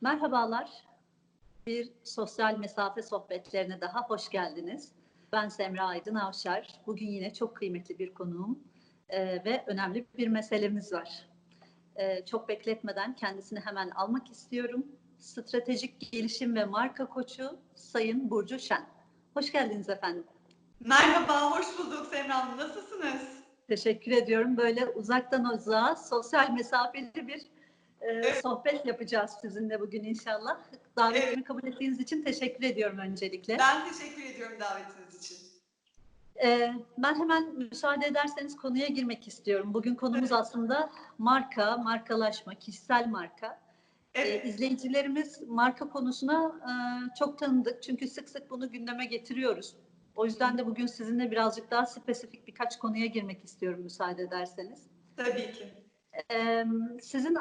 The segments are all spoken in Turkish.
Merhabalar. Bir sosyal mesafe sohbetlerine daha hoş geldiniz. Ben Semra Aydın Avşar. Bugün yine çok kıymetli bir konuğum e, ve önemli bir meselemiz var. E, çok bekletmeden kendisini hemen almak istiyorum. Stratejik Gelişim ve Marka Koçu Sayın Burcu Şen. Hoş geldiniz efendim. Merhaba, hoş bulduk Semra Hanım. Nasılsınız? Teşekkür ediyorum. Böyle uzaktan uzağa sosyal mesafeli bir e, Evet. sohbet yapacağız sizinle bugün inşallah. Davetimi Evet. kabul ettiğiniz için teşekkür ediyorum öncelikle. Ben teşekkür ediyorum davetiniz için. Ee, ben hemen müsaade ederseniz konuya girmek istiyorum. Bugün konumuz Evet. aslında marka, markalaşma, kişisel marka. Evet, Ee, izleyicilerimiz marka konusuna e, çok tanıdık çünkü sık sık bunu gündeme getiriyoruz. O yüzden de bugün sizinle birazcık daha spesifik birkaç konuya girmek istiyorum müsaade ederseniz. tabii ki. Ee, sizin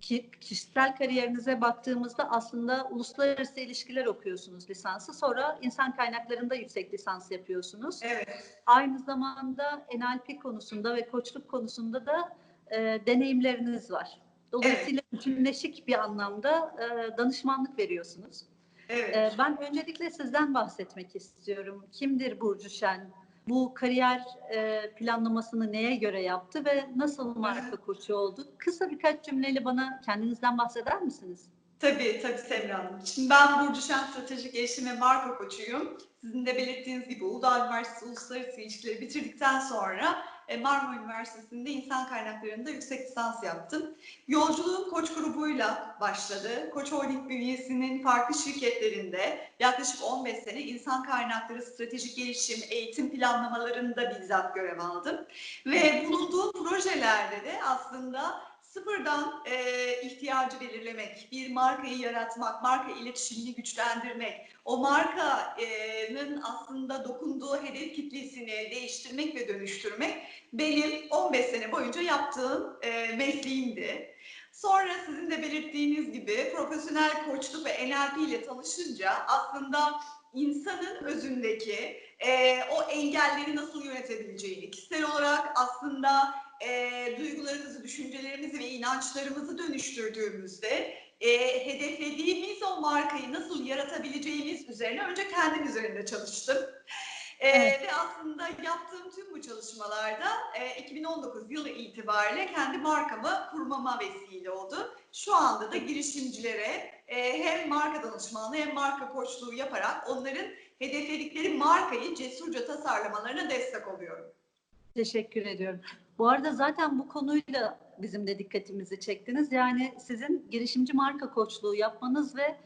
ki, kişisel kariyerinize baktığımızda aslında uluslararası ilişkiler okuyorsunuz lisansı. Sonra insan kaynaklarında yüksek lisans yapıyorsunuz. Evet, Aynı zamanda NLP konusunda ve koçluk konusunda da e, deneyimleriniz var. Dolayısıyla bütünleşik bir anlamda e, danışmanlık veriyorsunuz. Evet. E, ben öncelikle sizden bahsetmek istiyorum. Kimdir Burcu Şen? Bu kariyer e, planlamasını neye göre yaptı ve nasıl marka koçu oldu? Kısa birkaç cümleyle bana kendinizden bahseder misiniz? Tabii, tabii Semra Hanım. Şimdi ben Burcu Şen Stratejik Gelişim ve Marka Koçuyum. Sizin de belirttiğiniz gibi Uludağ Üniversitesi Uluslararası İlişkileri bitirdikten sonra Marmara Üniversitesi'nde insan kaynaklarında yüksek lisans yaptım. Yolculuğum Koç grubuyla başladı. Koç Holding bünyesinin farklı şirketlerinde yaklaşık 15 sene insan kaynakları, stratejik gelişim, eğitim planlamalarında bizzat görev aldım. Ve bulunduğum projelerde de aslında sıfırdan e, ihtiyacı belirlemek, bir markayı yaratmak, marka iletişimini güçlendirmek, o markanın aslında dokunduğu hedef kitlesini değiştirmek ve dönüştürmek benim 15 sene boyunca yaptığım e, mesleğimdi. Sonra sizin de belirttiğiniz gibi profesyonel koçluk ve NLP ile tanışınca aslında insanın özündeki e, o engelleri nasıl yönetebileceğini, kişisel olarak aslında e, duygularımızı, düşüncelerimizi ve inançlarımızı dönüştürdüğümüzde e, hedeflediğimiz o markayı nasıl yaratabileceğimiz üzerine önce kendim üzerinde çalıştım. E, Evet. Ve aslında yaptığım tüm bu çalışmalarda e, 2019 yılı itibariyle kendi markamı kurmama vesile oldu. Şu anda da girişimcilere e, hem marka danışmanlığı hem marka koçluğu yaparak onların hedefledikleri markayı cesurca tasarlamalarına destek oluyorum. Teşekkür ediyorum. Bu arada zaten bu konuyla bizim de dikkatimizi çektiniz. Yani sizin girişimci marka koçluğu yapmanız ve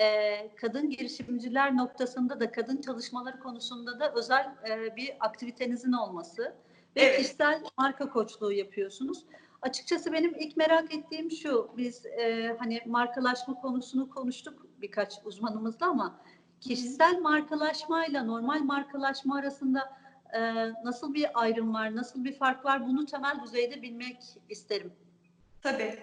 e, kadın girişimciler noktasında da kadın çalışmaları konusunda da özel e, bir aktivitenizin olması ve Evet. kişisel marka koçluğu yapıyorsunuz. Açıkçası benim ilk merak ettiğim şu, biz e, hani markalaşma konusunu konuştuk birkaç uzmanımızla ama kişisel markalaşmayla normal markalaşma arasında e, nasıl bir ayrım var, nasıl bir fark var bunu temel düzeyde bilmek isterim. Tabii.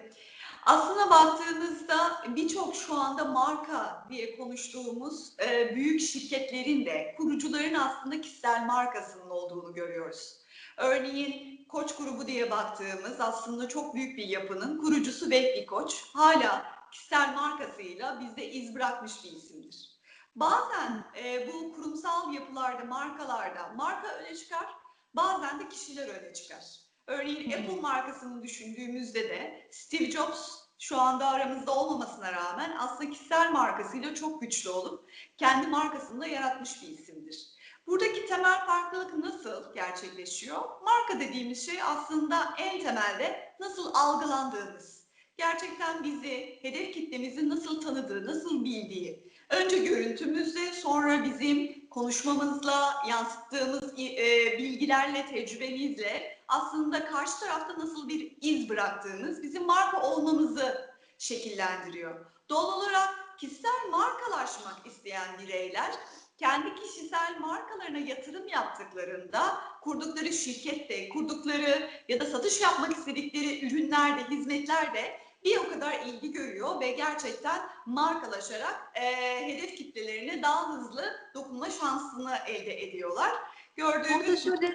Aslına baktığınızda birçok şu anda marka diye konuştuğumuz e, büyük şirketlerin de kurucuların aslında kişisel markasının olduğunu görüyoruz. Örneğin Koç grubu diye baktığımız aslında çok büyük bir yapının kurucusu Vehbi Koç hala kişisel markasıyla bizde iz bırakmış bir isimdir. Bazen e, bu kurumsal yapılarda, markalarda marka öne çıkar, bazen de kişiler öne çıkar. Örneğin. Apple markasını düşündüğümüzde de Steve Jobs şu anda aramızda olmamasına rağmen aslında kişisel markasıyla çok güçlü olup kendi markasını da yaratmış bir isimdir. Buradaki temel farklılık nasıl gerçekleşiyor? Marka dediğimiz şey aslında en temelde nasıl algılandığımız, gerçekten bizi, hedef kitlemizin nasıl tanıdığı, nasıl bildiği, önce görüntümüzle sonra bizim konuşmamızla, yansıttığımız e, bilgilerle, tecrübemizle aslında karşı tarafta nasıl bir iz bıraktığımız bizim marka olmamızı şekillendiriyor. Doğal olarak kişisel markalaşmak isteyen bireyler kendi kişisel markalarına yatırım yaptıklarında kurdukları şirkette, kurdukları ya da satış yapmak istedikleri ürünlerde, hizmetlerde bir o kadar ilgi görüyor ve gerçekten markalaşarak e, hedef kitlelerine daha hızlı dokunma şansını elde ediyorlar. Gördüğümüz Orada şöyle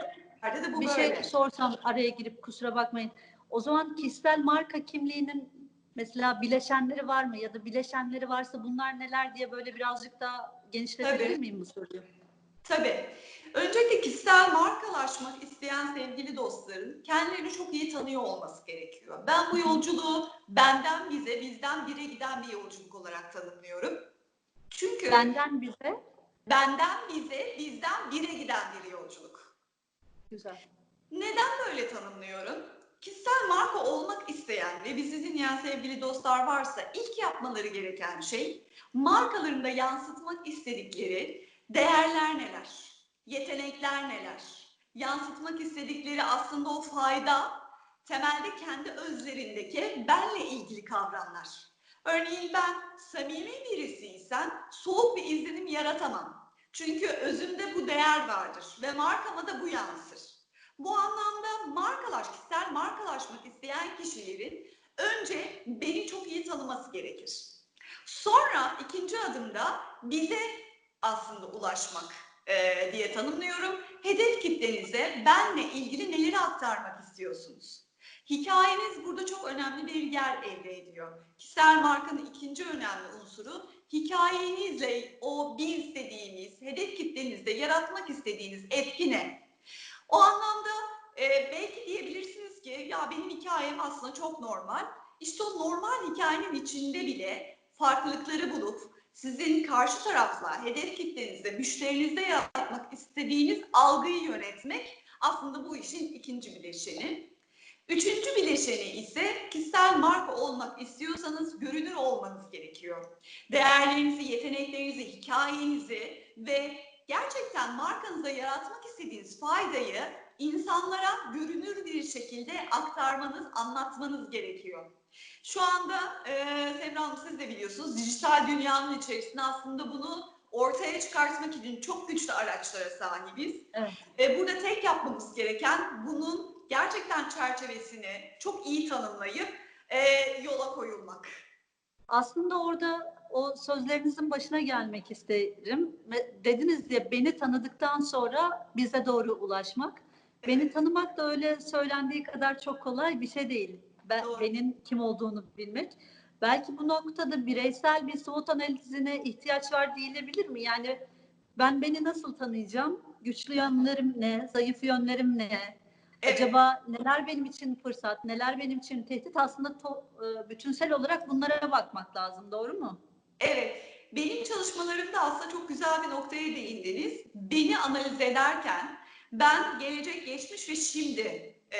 de bu bir böyle. şey sorsam araya girip kusura bakmayın. O zaman kişisel marka kimliğinin mesela bileşenleri var mı ya da bileşenleri varsa bunlar neler diye böyle birazcık daha genişletebilir Tabii. miyim bu soruyu? Tabii. Öncelikle kişisel markalaşmak isteyen sevgili dostların kendilerini çok iyi tanıyor olması gerekiyor. Ben bu yolculuğu benden bize, bizden bire giden bir yolculuk olarak tanımlıyorum. Çünkü Benden bize benden bize, bizden bire giden bir yolculuk. güzel. Neden böyle tanımlıyorum? Kişisel marka olmak isteyen ve bizi dinleyen sevgili dostlar varsa ilk yapmaları gereken şey markalarında yansıtmak istedikleri değerler neler? Yetenekler neler? Yansıtmak istedikleri aslında o fayda temelde kendi özlerindeki benle ilgili kavramlar. Örneğin ben samimi birisiysem soğuk bir izlenim yaratamam. Çünkü özümde bu değer vardır ve markama da bu yansır. Bu anlamda markalaş, kişisel markalaşmak isteyen kişilerin önce beni çok iyi tanıması gerekir. Sonra ikinci adımda bize aslında ulaşmak eee, diye tanımlıyorum. Hedef kitlenize benle ilgili neleri aktarmak istiyorsunuz? Hikayeniz burada çok önemli bir yer elde ediyor. Kişisel markanın ikinci önemli unsuru hikayenizle o biz dediğimiz, hedef kitlenizde yaratmak istediğiniz etki ne? O anlamda e, belki diyebilirsiniz ki ya benim hikayem aslında çok normal. İşte o normal hikayenin içinde bile farklılıkları bulup sizin karşı tarafla, hedef kitlenizde, müşterinizde yaratmak istediğiniz algıyı yönetmek aslında bu işin ikinci bileşeni. Üçüncü bileşeni ise kişisel marka olmak istiyorsanız görünür olmanız gerekiyor. Değerlerinizi, yeteneklerinizi, hikayenizi ve gerçekten markanıza yaratmak istediğiniz faydayı insanlara görünür bir şekilde aktarmanız, anlatmanız gerekiyor. Şu anda e, Semra Hanım siz de biliyorsunuz dijital dünyanın içerisinde aslında bunu ortaya çıkartmak için çok güçlü araçlara sahibiz. Evet. E, burada tek yapmamız gereken bunun gerçekten çerçevesini çok iyi tanımlayıp e, yola koyulmak. Aslında orada o sözlerinizin başına gelmek isterim. Dediniz ya beni tanıdıktan sonra bize doğru ulaşmak. Beni tanımak da öyle söylendiği kadar çok kolay bir şey değil. Ben, Doğru. benim kim olduğunu bilmek. Belki bu noktada bireysel bir SWOT analizine ihtiyaç var diyebilir mi? Yani ben beni nasıl tanıyacağım? Güçlü yönlerim ne? Zayıf yönlerim ne? Evet. Acaba neler benim için fırsat, neler benim için tehdit? Aslında to- e, bütünsel olarak bunlara bakmak lazım. Doğru mu? Evet, benim çalışmalarımda aslında çok güzel bir noktaya değindiniz. Beni analiz ederken ben gelecek, geçmiş ve şimdi e,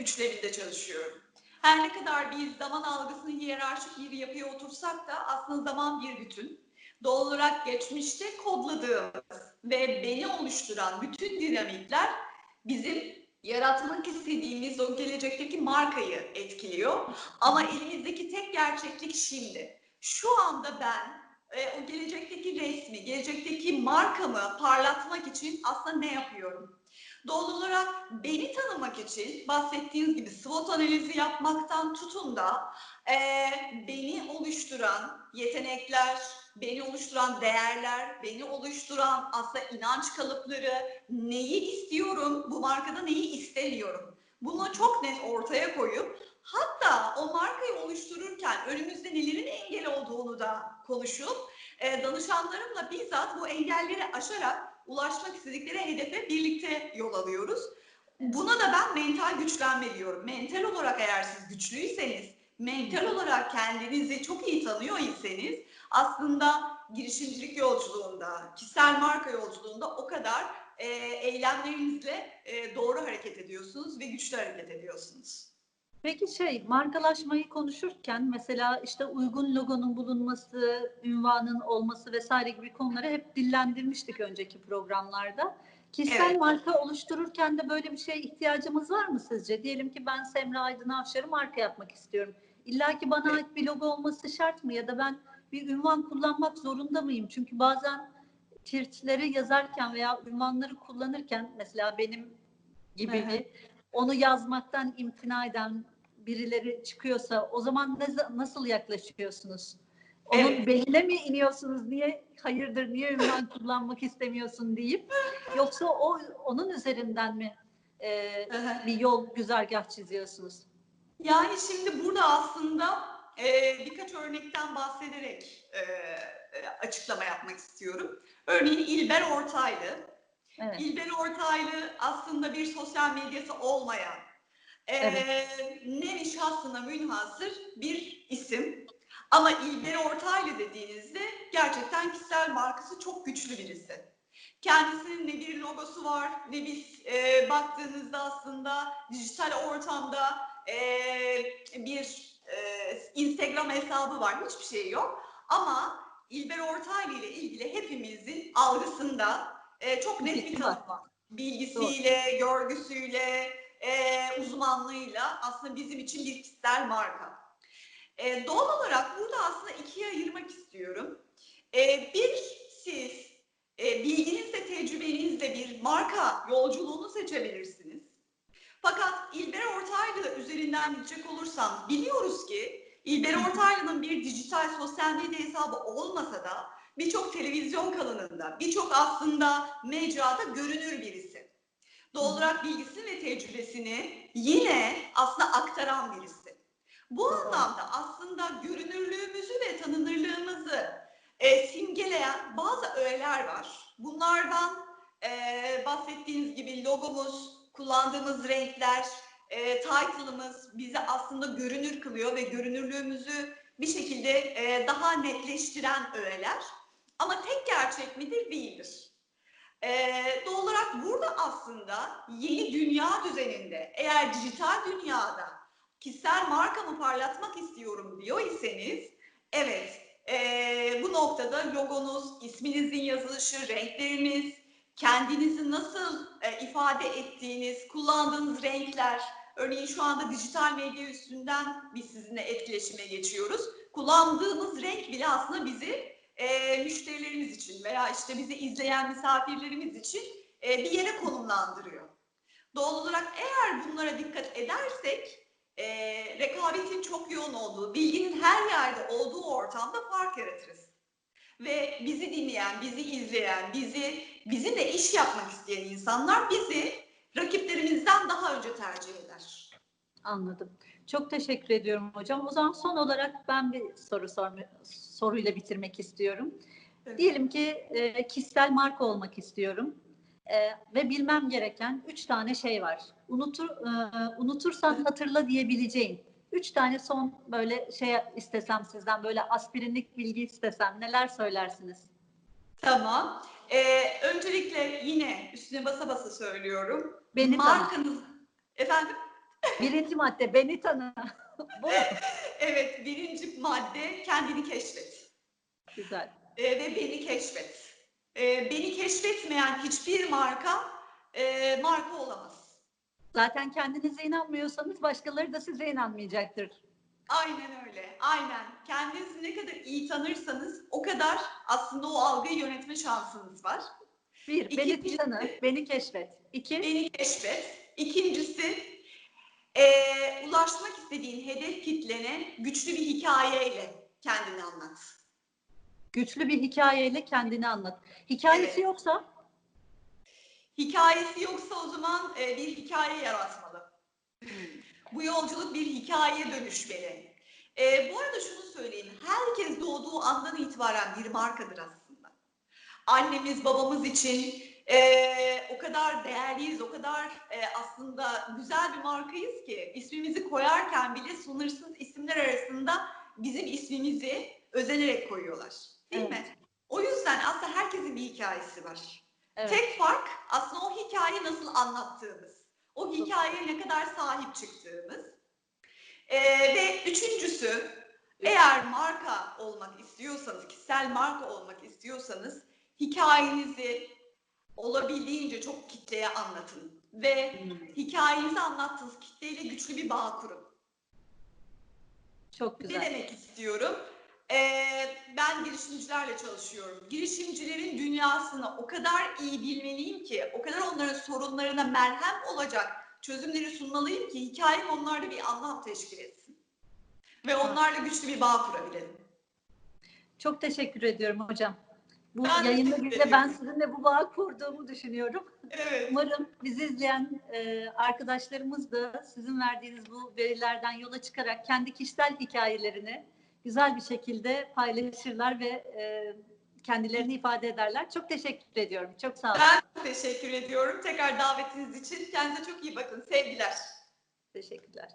üçleminde çalışıyorum. Her ne kadar biz zaman algısını hiyerarşik bir yapıya otursak da aslında zaman bir bütün. Doğal olarak geçmişte kodladığımız ve beni oluşturan bütün dinamikler bizim yaratmak istediğimiz o gelecekteki markayı etkiliyor. Ama elimizdeki tek gerçeklik şimdi. Şu anda ben e, o gelecekteki resmi, gelecekteki markamı parlatmak için aslında ne yapıyorum? Doğal olarak beni tanımak için bahsettiğiniz gibi SWOT analizi yapmaktan tutun da e, beni oluşturan yetenekler, beni oluşturan değerler, beni oluşturan aslında inanç kalıpları, neyi istiyorum, bu markada neyi istemiyorum. Bunu çok net ortaya koyup hatta o markayı oluştururken önümüzde nelerin engel olduğunu da konuşup e, danışanlarımla bizzat bu engelleri aşarak ulaşmak istedikleri hedefe birlikte yol alıyoruz. Buna da ben mental güçlenme diyorum. Mental olarak eğer siz güçlüyseniz, mental olarak kendinizi çok iyi tanıyor iseniz aslında girişimcilik yolculuğunda, kişisel marka yolculuğunda o kadar e, eylemlerinizle e, doğru hareket ediyorsunuz ve güçlü hareket ediyorsunuz. Peki şey markalaşmayı konuşurken mesela işte uygun logonun bulunması, ünvanın olması vesaire gibi konuları hep dillendirmiştik önceki programlarda. Kişisel Evet. marka oluştururken de böyle bir şeye ihtiyacımız var mı sizce? Diyelim ki ben Semra Aydın Avşar'ı marka yapmak istiyorum. İlla ki bana ait bir logo olması şart mı? Ya da ben bir ünvan kullanmak zorunda mıyım? Çünkü bazen tirtleri yazarken veya ünvanları kullanırken mesela benim gibi bir onu yazmaktan imtina eden birileri çıkıyorsa o zaman ne, nasıl yaklaşıyorsunuz? Onun Evet. beline mi iniyorsunuz? Niye hayırdır niye ünvan kullanmak istemiyorsun deyip yoksa o onun üzerinden mi e, bir yol güzergah çiziyorsunuz. Yani şimdi burada aslında e, birkaç örnekten bahsederek e, e, açıklama yapmak istiyorum. Örneğin İlber Ortaylı. Evet. İlber Ortaylı aslında bir sosyal medyası olmayan, e, nevi şahsına münhasır bir isim. Ama İlber Ortaylı dediğinizde gerçekten kişisel markası çok güçlü birisi. Kendisinin ne bir logosu var, ne bir e, baktığınızda aslında dijital ortamda e, bir e, Instagram hesabı var, hiçbir şey yok. Ama İlber Ortaylı ile ilgili hepimizin algısında e, çok net bir var. var. Bilgisiyle, görgüsüyle, e, uzmanlığıyla aslında bizim için bir kişisel marka. E, doğal olarak burada aslında ikiye ayırmak istiyorum. E, bir siz e, bilginizle, tecrübenizle bir marka yolculuğunu seçebilirsiniz. Fakat İlber Ortaylı üzerinden gidecek olursam biliyoruz ki İlber Ortaylı'nın bir dijital sosyal medya hesabı olmasa da birçok televizyon kanalında, birçok aslında mecrada görünür birisi. Doğal olarak bilgisini ve tecrübesini yine aslında aktaran birisi. Bu anlamda aslında görünürlüğümüzü ve tanınırlığımızı e, simgeleyen bazı öğeler var. Bunlardan e, bahsettiğiniz gibi logomuz, kullandığımız renkler, e, title'ımız bizi aslında görünür kılıyor ve görünürlüğümüzü bir şekilde e, daha netleştiren öğeler. Ama tek gerçek midir? Değildir. Doğal olarak burada aslında yeni dünya düzeninde eğer dijital dünyada kişisel markamı parlatmak istiyorum diyor iseniz evet e, bu noktada logonuz, isminizin yazılışı, renkleriniz, kendinizi nasıl e, ifade ettiğiniz, kullandığınız renkler, örneğin şu anda dijital medya üstünden biz sizinle etkileşime geçiyoruz. Kullandığımız renk bile aslında bizi e, müşterilerimiz için veya işte bizi izleyen misafirlerimiz için e, bir yere konumlandırıyor. Doğal olarak eğer bunlara dikkat edersek e, rekabetin çok yoğun olduğu, bilginin her yerde olduğu ortamda fark yaratırız. Ve bizi dinleyen, bizi izleyen, bizi bizimle iş yapmak isteyen insanlar bizi rakiplerimizden daha önce tercih eder. Anladım. Çok teşekkür ediyorum hocam. O zaman son olarak ben bir soru sorma, soruyla bitirmek istiyorum. Evet. Diyelim ki e, kişisel marka olmak istiyorum E, ve bilmem gereken üç tane şey var. Unutur, e, unutursan hatırla diyebileceğin üç tane son böyle şey istesem sizden böyle aspirinlik bilgi istesem neler söylersiniz? Tamam. Ee, öncelikle yine üstüne basa basa söylüyorum. Beni tanı. Markanız... Efendim? Birinci madde beni tanı. Bu Evet, birinci madde kendini keşfet. güzel. Ee, ve beni keşfet. Ee, beni keşfetmeyen hiçbir marka e, marka olamaz. Zaten kendinize inanmıyorsanız başkaları da size inanmayacaktır. Aynen öyle. Aynen. Kendinizi ne kadar iyi tanırsanız o kadar aslında o algıyı yönetme şansınız var. Bir, beni İkincisi- tanı, beni keşfet. İki, Beni keşfet. İkincisi eee, ulaşmak istediğin hedef kitlene güçlü bir hikayeyle kendini anlat. güçlü bir hikayeyle kendini anlat. Hikayesi Evet. yoksa Hikayesi yoksa o zaman e, bir hikaye yaratmalı. Bu yolculuk bir hikayeye dönüşmeli. E, bu arada şunu söyleyeyim. Herkes doğduğu andan itibaren bir markadır aslında. Annemiz, babamız için e, o kadar değerliyiz, o kadar e, aslında güzel bir markayız ki ismimizi koyarken bile sınırsız isimler arasında bizim ismimizi özenerek koyuyorlar. Değil mi? O yüzden aslında herkesin bir hikayesi var. evet, Tek fark aslında o hikayeyi nasıl anlattığımız. O hikayeye ne kadar sahip çıktığımız. Ee, ve üçüncüsü eğer marka olmak istiyorsanız, kişisel marka olmak istiyorsanız hikayenizi olabildiğince çok kitleye anlatın. Ve Hmm, hikayenizi anlattığınız kitleyle güçlü bir bağ kurun. çok Ne güzel. demek istiyorum? Ee, ben girişimcilerle çalışıyorum. Girişimcilerin dünyasını o kadar iyi bilmeliyim ki, o kadar onların sorunlarına merhem olacak çözümleri sunmalıyım ki hikayem onlarda bir anlam teşkil etsin. Ve onlarla güçlü bir bağ kurabilelim. Çok teşekkür ediyorum hocam. Bu Ben yayında bile ben sizinle bu bağı kurduğumu düşünüyorum. Evet. Umarım bizi izleyen e, arkadaşlarımız da sizin verdiğiniz bu verilerden yola çıkarak kendi kişisel hikayelerini güzel bir şekilde paylaşırlar ve e, kendilerini ifade ederler. Çok teşekkür ediyorum. Çok sağ olun. Ben teşekkür ediyorum. Tekrar davetiniz için. Kendinize çok iyi bakın. Sevgiler. Teşekkürler.